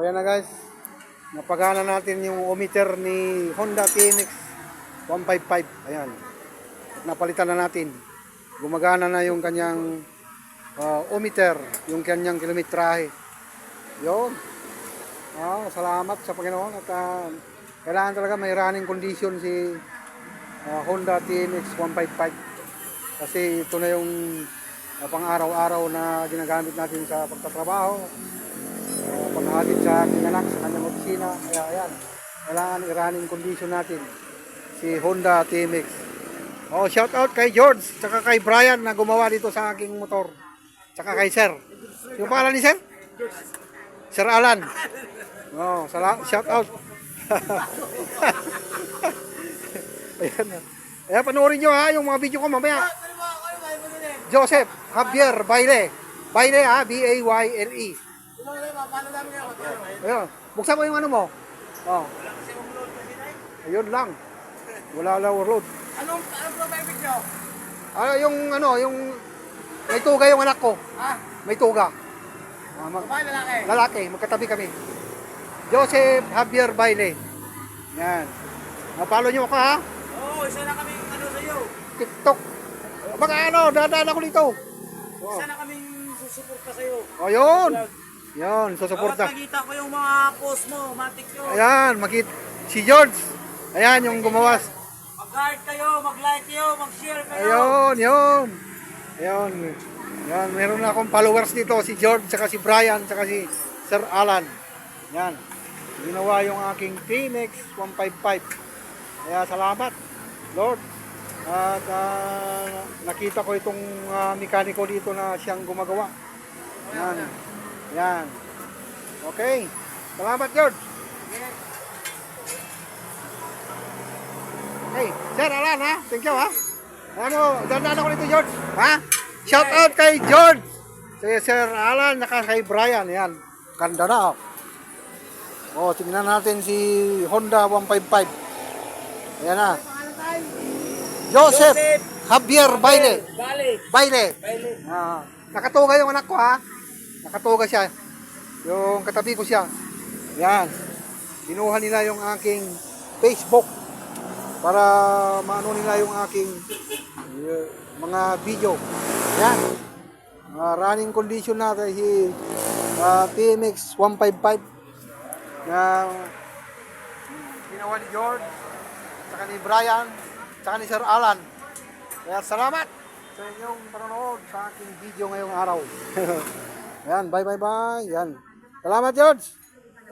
So, ayan na guys. Napagana natin yung ometer ni Honda TNX 155. Ayan. At napalitan na natin. Gumagana na yung kanyang uh, ometer, yung kanyang kilometrahe. Yun. Ah, salamat sa Panginoon at ah, kailangan talaga may running condition si ah, Honda TNX 155 kasi ito na yung ah, pang-araw-araw na ginagamit natin sa pagtatrabaho panghatid sa aking anak sa kanyang opisina kaya ayan kailangan i-running condition natin. Si Honda TMX oh shout out kay George tsaka kay Brian na gumawa dito sa aking motor. Tsaka kay Sir. Yung pangalan ni Sir? Sir Alan. Oh sala shout out. Ayan. Na ayan panoorin nyo ha yung mga video ko mamaya. Joseph Javier Baile. Baile ha B-A-Y-L-E Ayun. Buksan mo yung ano mo. Oh. Ayun lang. Wala lang road. Anong, anong problema nyo? Ah, yung ano, yung may tuga yung anak ko. Ha? May tuga. Ah, mag- Babae, lalaki? lalaki, magkatabi kami. Joseph Javier Baile. Yan. Follow nyo ako ha. Oo, isa na kaming ano sa'yo. TikTok. Mga ano, dadaan ako dito. Oh. Isa na kaming susuporta sa'yo. Oh, yun. Yun, susuporta. Nakita ko yung mga post mo, matik nyo. Ayan, makit si George. Ayan, yung gumawa. Mag-heart kayo, mag-like kayo, mag-share kayo. Ayun, yun. Ayun. Yan, meron na akong followers dito, si George, saka si Brian, saka si Sir Alan. Yan. Ginawa yung aking Phoenix 155. Kaya salamat, Lord. At ah, nakita ko itong ah, mekaniko dito na siyang gumagawa. Yan. Yan. Okay. Salamat, George. Hey, Sir Alan ha? Thank you ha? Ano, dandaan ako dito George. Ha? Shout out kay George. Si Sir Alan, naka kay Brian. Yan. Ganda na oh. Oh, tingnan natin si Honda 155. Ayan na. Joseph, Javier Baile. Bale. Baile. Baile. Ah, nakatuga yung anak ko ha. Nakatuga siya. Yung katabi ko siya. Yan. Kinuha nila yung aking Facebook para maano nila yung aking uh, mga video. Yan. Uh, running condition natin si uh, PMX 155 na ginawa ni George, saka ni Brian, saka ni Sir Alan. Kaya salamat sa inyong panonood sa aking video ngayong araw. Yan, bye bye bye. Yan. Salamat George.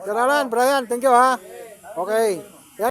Sir Alan, Brian, thank you ha. Okay.